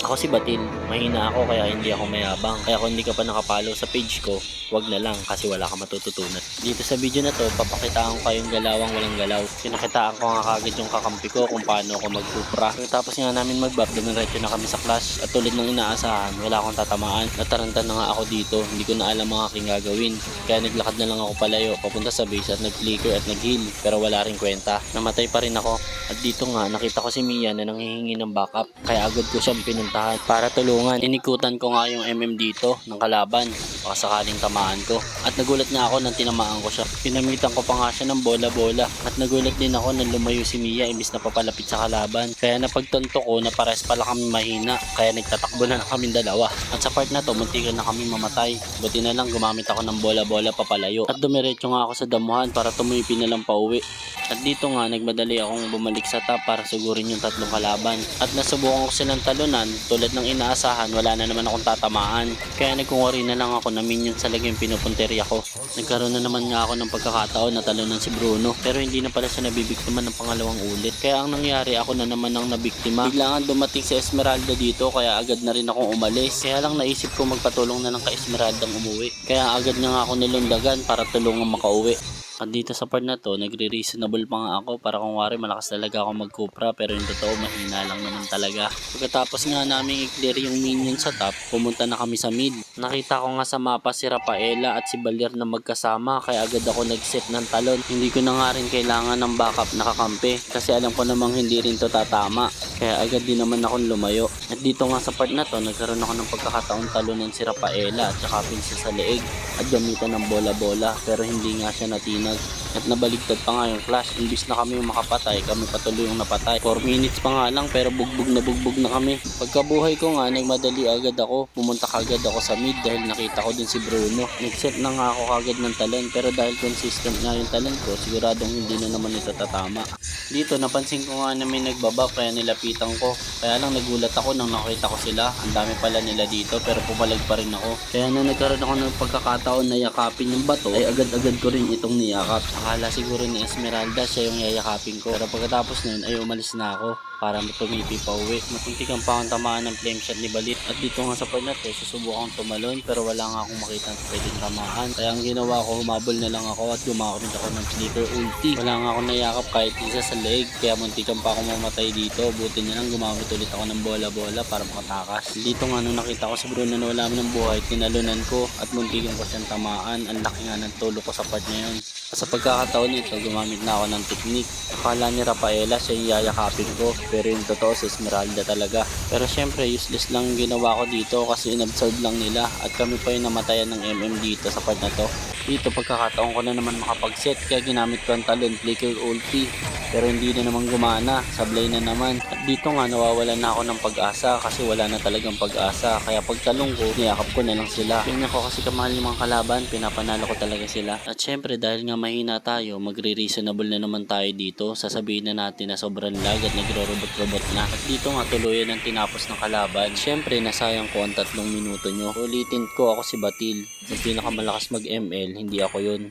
Ako si Batil, mahina ako kaya hindi ako mayabang. Kaya kung hindi ka pa nakapalo sa page ko, wag na lang kasi wala ka matututunan. Dito sa video na to, papakitaan ko kayong galawang walang galaw. Pinakitaan ko nga kagad yung kakampi ko kung paano ako magpupra. Tapos nga namin mag-bap, dumiretso na kami sa class. At tulad ng inaasahan, wala akong tatamaan. Nataranta na nga ako dito, hindi ko na alam ang aking gagawin. Kaya naglakad na lang ako palayo, papunta sa base at nag-flicker at nag-heal. Pero wala rin kwenta. Namatay pa rin ako. At dito nga, nakita ko si Mia na nanghihingi ng backup. Kaya agad ko siyang pinuntahan para tulungan. Inikutan ko nga yung MM dito ng kalaban. Baka sakaling tamaan ko. At nagulat nga ako nang tinamaan ko siya. Pinamitan ko pa nga siya ng bola-bola. At nagulat din ako nang lumayo si Mia imbis na papalapit sa kalaban. Kaya napagtanto ko na pares pala kami mahina. Kaya nagtatakbo na lang kami dalawa. At sa part na to, muntikan na kami mamatay. Buti na lang gumamit ako ng bola-bola papalayo. At dumiretso nga ako sa damuhan para tumipi na lang pauwi. At dito nga, nagmadali akong bumalik sa top para sugurin yung tatlong kalaban. At nasubukan ko silang talunan, tulad ng inaasahan, wala na naman akong tatamaan. Kaya nagkungwari na lang ako na minion sa laging pinupunterya ko. Nagkaroon na naman nga ako ng pagkakataon na talunan si Bruno, pero hindi na pala siya nabibiktima ng pangalawang ulit. Kaya ang nangyari, ako na naman ang nabiktima. Bigla nga dumating si Esmeralda dito, kaya agad na rin akong umalis. Kaya lang naisip ko magpatulong na lang kay Esmeraldang umuwi. Kaya agad na nga ako nilundagan para tulungan makauwi. At dito sa part na to, nagre-reasonable pa nga ako para kung wari malakas talaga ako magkupra pero yung totoo mahina lang naman talaga. Pagkatapos nga namin i-clear yung minion sa top, pumunta na kami sa mid. Nakita ko nga sa mapa si Rafaela at si Balir na magkasama kaya agad ako nag-set ng talon. Hindi ko na nga rin kailangan ng backup na kakampi kasi alam ko namang hindi rin to tatama. Kaya agad din naman akong lumayo. At dito nga sa part na to, nagkaroon ako ng pagkakataong talunan si Rafaela at saka siya sa leeg at gamitan ng bola-bola pero hindi nga siya natinag at nabaligtad pa nga yung clash imbis na kami yung makapatay kami patuloy yung napatay. 4 minutes pa nga lang pero bugbog na bugbog na kami. Pagkabuhay ko nga nagmadali agad ako. Pumunta kagad ako sa mid dahil nakita ko din si Bruno. Nagset na nga ako kagad ng talent pero dahil consistent nga yung talent ko siguradong hindi na naman ito tatama dito napansin ko nga na may nagbaba kaya nilapitan ko. Kaya lang nagulat ako nang nakita ko sila. Ang dami pala nila dito pero pumalag pa rin ako. Kaya nung nagkaroon ako ng pagkakataon na yakapin yung bato ay agad-agad ko rin itong niyakap. Akala siguro ni Esmeralda siya yung yayakapin ko. Pero pagkatapos nun ay umalis na ako para tumipi pa uwi. Matuntikan pa akong tamaan ng flame shot ni Balit. At dito nga sa part na to, susubukan tumalon pero wala nga akong makita na pwedeng tamaan. Kaya ang ginawa ko, humabol na lang ako at gumamit ako ng flicker ulti. Wala nga akong nayakap kahit isa sa leg kaya muntikan pa ako mamatay dito. Buti na lang gumamit ulit ako ng bola-bola para makatakas. Dito nga nung nakita ko si Bruno na wala ng buhay, tinalunan ko at muntikan ko siyang tamaan. Ang laki nga ng tulo ko sa part na yun. Sa pagkakataon nito, gumamit na ako ng technique. Akala ni Rafaela siya yung yayakapin ko, pero yung totoo si Esmeralda talaga. Pero syempre, useless lang ginawa ko dito kasi inabsorb lang nila at kami pa yung namatayan ng MM dito sa part na to. Dito pagkakataon ko na naman makapag-set kaya ginamit ko ang talon, flicker ulti. Pero hindi na naman gumana, sablay na naman. At dito nga nawawalan na ako ng pag-asa kasi wala na talagang pag-asa. Kaya pagtalong ko, niyakap ko na lang sila. Tingnan ko kasi kamahal yung mga kalaban, pinapanalo ko talaga sila. At syempre dahil nga mahina tayo, magre-reasonable na naman tayo dito. Sasabihin na natin na sobrang lag at nagro-robot-robot na. At dito nga tuluyan ang tinapos ng kalaban. Syempre nasayang ko ang tatlong minuto nyo. Ulitin ko ako si Batil. Yung pinakamalakas mag-ML, hindi ako yun.